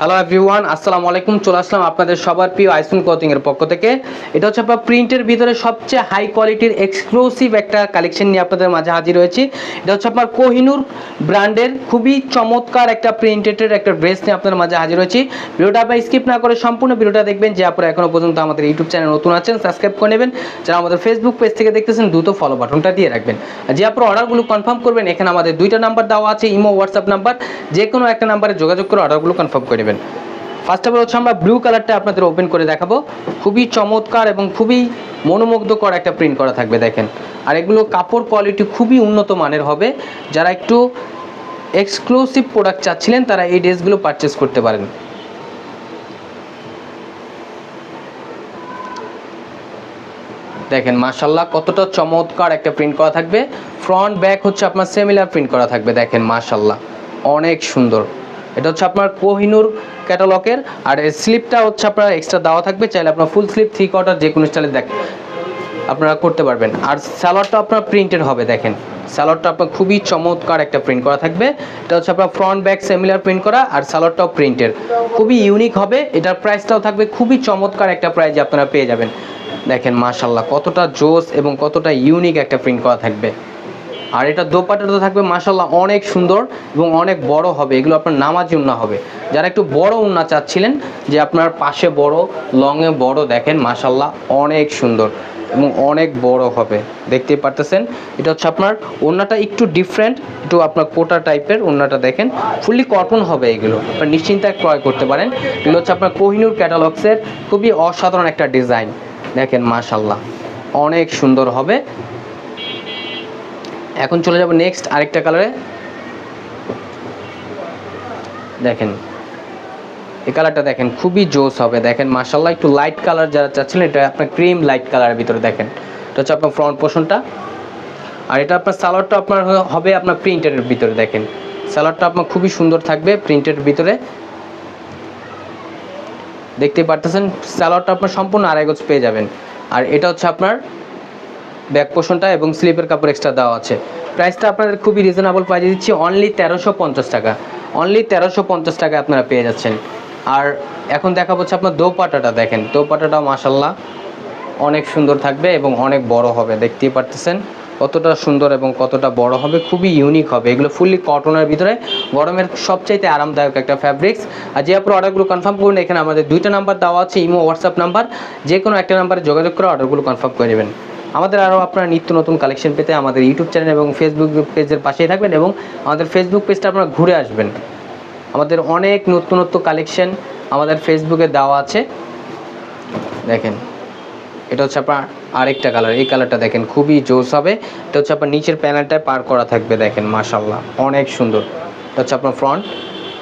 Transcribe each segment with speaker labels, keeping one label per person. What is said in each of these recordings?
Speaker 1: Hello everyone আসসালামু আলাইকুম চলে আসলাম আপনাদের সবার প্রিয় আইসুন ক্লথিং এর পক্ষ থেকে। এটা হচ্ছে আপনার প্রিন্টের ভিতরে সবচেয়ে হাই কোয়ালিটির এক্সক্লুসিভ একটা কালেকশন নিয়ে আপনাদের মাঝে হাজির হয়েছি। এটা হচ্ছে আপনার কোহিনুর ব্র্যান্ডের খুবই চমৎকার একটা প্রিন্টেডের একটা ড্রেস নিয়ে আপনাদের মাঝে হাজির হয়েছি। ভিডিওটা আপনার স্কিপ না করে সম্পূর্ণ ভিডিওটা দেখবেন, যে আপনারা এখনও পর্যন্ত আমাদের ইউটিউব চ্যানেল নতুন আছেন সাবস্ক্রাইব করে নেবেন। যারা আমাদের ফেসবুক পেজ থেকে দেখতেছেন, দ্রুত ফলো বাটনটা দিয়ে রাখবেন। যে আপনার অর্ডারগুলো কনফার্ম করবেন, এখানে আমাদের দুইটা নাম্বার দেওয়া আছে, ইমো হোয়াটসঅ্যাপ নাম্বার যে কোনো একটা নাম্বারে যোগাযোগ করে অর্ডারগুলো কনফার্ম করে নেবেন ফার্স্ট অফ অল হচ্ছে আমরা ব্লু কালারটা আপনাদের ওপেন করে দেখাবো। খুবই চমৎকার এবং খুবই মনোমুগ্ধকর একটা প্রিন্ট করা থাকবে, দেখেন। আর এগুলো কাপড় কোয়ালিটি খুবই উন্নত মানের হবে। যারা একটু এক্সক্লুসিভ প্রোডাক্ট চাচ্ছিলেন, তারা এই ড্রেসগুলো পারচেস করতে পারেন। দেখেন মাশাল্লাহ কতটা চমৎকার একটা প্রিন্ট করা থাকবে। ফ্রন্ট ব্যাক হচ্ছে আপনার সেমিলার প্রিন্ট করা থাকবে, দেখেন মাশাল্লাহ অনেক সুন্দর। এটা হচ্ছে আপনার কোহিনুর ক্যাটালগের, আর এর স্লিপটা হচ্ছে আপনার এক্সট্রা দেওয়া থাকবে, চাইলে আপনার ফুল স্লিপ থ্রি কোয়ার্টার যে কোনো স্টাইলে দেখ, আপনারা করতে পারবেন। আর স্যালোয়ারটা আপনার প্রিন্টেড হবে, দেখেন। স্যালোয়ারটা আপনার খুবই চমৎকার একটা প্রিন্ট করা থাকবে। এটা হচ্ছে আপনার ফ্রন্ট ব্যাক সেমিলার প্রিন্ট করা, আর স্যালোয়ারটাও প্রিন্টের খুবই ইউনিক হবে, এটার প্রাইসটাও থাকবে, খুবই চমৎকার একটা প্রাইজে আপনারা পেয়ে যাবেন। দেখেন মাশাল্লাহ কতটা জোস এবং কতটা ইউনিক একটা প্রিন্ট করা থাকবে। আর এটা দোপাটা তো থাকবে মাশাল্লাহ অনেক সুন্দর এবং অনেক বড় হবে। এগুলো আপনার নামাজি উন্না হবে। যারা একটু বড় উন্না চাচ্ছিলেন, যে আপনার পাশে বড়, লংয়ে বড় দেখেন মাশাল্লাহ অনেক সুন্দর এবং অনেক বড় হবে। দেখতেই পারতেছেন? এটা হচ্ছে আপনার ওন্নাটা একটু ডিফারেন্ট একটু আপনার কোটা টাইপের ওন্নাটা দেখেন। ফুললি কটন হবে এগুলো, আপনার নিশ্চিন্তায় ক্রয় করতে পারেন। এগুলো হচ্ছে আপনার কোহিনুর ক্যাটালগসের খুবই অসাধারণ একটা ডিজাইন। দেখেন মাশাল্লাহ অনেক সুন্দর হবে। এখন চলে যাব নেক্সট আরেকটা কালারে দেখেন, এই কালারটা দেখেন, খুবই জোস হবে। দেখেন মার্শাল্লাহ একটু লাইট কালার যারা চাচ্ছিলেন, এটা আপনার ক্রিম লাইট কালারের ভিতরে দেখেন। এটা হচ্ছে আপনার ফ্রন্ট পোর্শনটা আর এটা আপনার সালোয়ারটা আপনার হবে আপনার প্রিন্টের ভিতরে, দেখেন। সালোয়ারটা আপনার খুবই সুন্দর থাকবে প্রিন্টের ভিতরে। দেখতে পারতেছেন সালোয়ারটা আপনার সম্পূর্ণ আড়াই গজ পেয়ে যাবেন। আর এটা হচ্ছে আপনার ব্যাক পোর্শনটা এবং স্লিপের কাপড় এক্সট্রা দেওয়া আছে। প্রাইসটা আপনাদের খুবই রিজনেবল প্রাইসে দিচ্ছি অনলি তেরোশো পঞ্চাশ টাকা। অনলি তেরোশো পঞ্চাশ টাকা আপনারা পেয়ে যাচ্ছেন। আর এখন দেখা হচ্ছে আপনার দোপাটাটা দেখেন। দোপাটাটা মাসাল্লাহ অনেক সুন্দর থাকবে এবং অনেক বড় হবে, দেখতেই পারতেছেন। কতটা সুন্দর এবং কতটা বড় হবে, খুবই ইউনিক হবে। এগুলো ফুললি কটনের ভিতরে। গরমের সবচাইতে আরামদায়ক একটা ফ্যাব্রিক্স আর যে আপনার অর্ডারগুলো কনফার্ম করুন, এখানে আমাদের দুইটা নাম্বার দেওয়া আছে, ইমো হোয়াটসঅ্যাপ নাম্বার যে কোনো একটা নাম্বারে যোগাযোগ করে অর্ডারগুলো কনফার্ম করে নেবেন। আমাদের আরও আপনারা নিত্য নতুন কালেকশন পেতে আমাদের ইউটিউব চ্যানেল এবং ফেসবুক পেজের পাশেই থাকবেন এবং আমাদের ফেসবুক পেজটা আপনারা ঘুরে আসবেন। আমাদের অনেক নতুনত্ব কালেকশন আমাদের ফেসবুকে দেওয়া আছে। দেখেন, এটা হচ্ছে আপনার আরেকটা কালার এই কালারটা দেখেন, খুবই জোস হবে। এটা হচ্ছে আপনার নিচের প্যানেলটায় পার করা থাকবে, দেখেন মাশাল্লাহ অনেক সুন্দর। এটা হচ্ছে আপনার ফ্রন্ট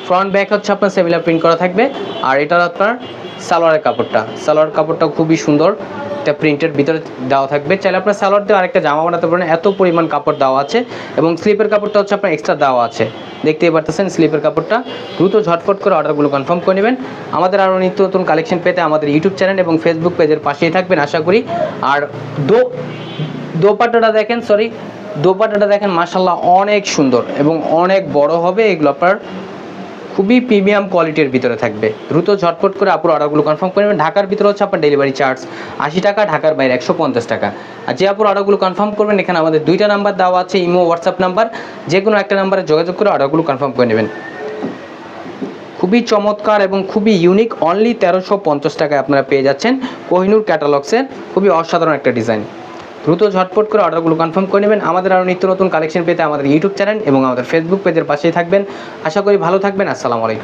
Speaker 1: ফ্রন্ট ব্যাক হচ্ছে আপনার সেমিলার প্রিন্ট করা থাকবে। আর এটা আপনার সালোয়ারের কাপড়টা। সালোয়ার কাপড়টা খুবই সুন্দর। এটা প্রিন্টের ভিতরে দেওয়া থাকবে। চাইলে আপনার সালোয়ার দিয়ে আরেকটা জামা বানাতে পারেন। এত পরিমাণ কাপড় দেওয়া আছে। এবং স্লিপের কাপড়টা হচ্ছে আপনার এক্সট্রা দেওয়া আছে। দেখতেই পারতেছেন স্লিপের কাপড়টা। দ্রুত ঝটফট করে অর্ডারগুলো কনফার্ম করে নেবেন। আমাদের আরও নিত্য নতুন কালেকশন পেতে আমাদের ইউটিউব চ্যানেল এবং ফেসবুক পেজের পাশেই থাকবেন, আশা করি। আর দো দোপাটাটা দেখেন সরি দোপাটাটা দেখেন মাসাল্লাহ অনেক সুন্দর এবং অনেক বড় হবে। এগুলো আপনার খুবই প্রিমিয়াম কোয়ালিটির ভিতরে থাকবে। দ্রুত ঝটপট করে আপুর অর্ডারগুলো কনফার্ম করে নেবেন। ঢাকার ভিতরে হচ্ছে আপনার ডেলিভারি চার্জ আশি টাকা, ঢাকার বাইরে একশো পঞ্চাশ টাকা। আর যে আপুর অর্ডারগুলো কনফার্ম করবেন, এখানে আমাদের দুইটা নাম্বার দেওয়া আছে, ইমো হোয়াটসঅ্যাপ নাম্বার যে কোনো একটা নাম্বারে যোগাযোগ করে অর্ডারগুলো কনফার্ম করে নেবেন। খুবই চমৎকার এবং খুবই ইউনিক অনলি তেরোশো পঞ্চাশ টাকায় আপনারা পেয়ে যাচ্ছেন কোহিনুর ক্যাটালগসের খুবই অসাধারণ একটা ডিজাইন দ্রুত ঝটপট করে অর্ডারগুলো কনফার্ম করে নেবেন। আমাদের আরও নিত্য নতুন কালেকশন পেতে আমাদের ইউটিউব চ্যানেল এবং আমাদের ফেসবুক পেজের পাশেই থাকবেন। আশা করি ভালো থাকবেন। আসসালামু আলাইকুম।